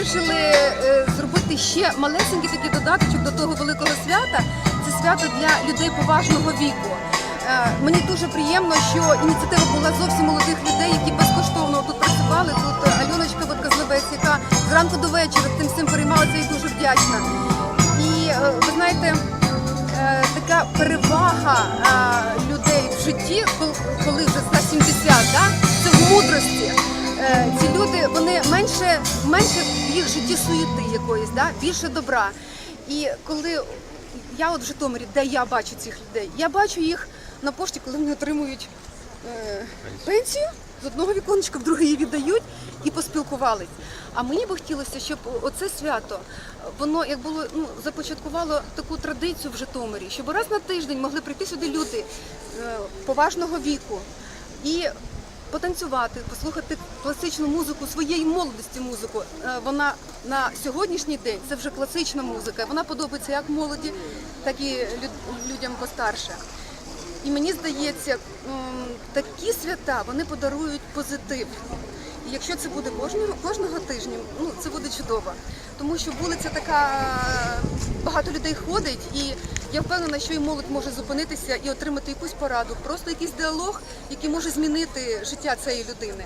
вирішили е, зробити ще малесенький такий додаточок до того великого свята. Це свято для людей поважного віку. Е, мені дуже приємно, що ініціатива була зовсім молодих людей, які безкоштовно тут працювали. Тут Альоночка Водказливець, яка зранку до вечора тим всім переймалася і дуже вдячна. І е, ви знаєте, така перевага людей в житті, коли вже 170, да? це в мудрості. Ці люди менше, менше в їх житті суєти якоїсь, да? більше добра. І коли я от в Житомирі, де я бачу цих людей, я бачу їх на пошті, коли вони отримують е, пенсію. З одного віконечка в друге її віддають і поспілкувались. А мені би хотілося, щоб оце свято воно як було ну започаткувало таку традицію в Житомирі, щоб раз на тиждень могли прийти сюди люди е, поважного віку і потанцювати, послухати класичну музику своєї молодості. Музику Е, вона на сьогоднішній день це вже класична музика. Вона подобається як молоді, так і людям постарше. І мені здається, такі свята вони подарують позитив. І якщо це буде кожного кожного тижня, ну це буде чудово. Тому що вулиця така багато людей ходить, і я впевнена, що і молодь може зупинитися і отримати якусь пораду, просто якийсь діалог, який може змінити життя цієї людини.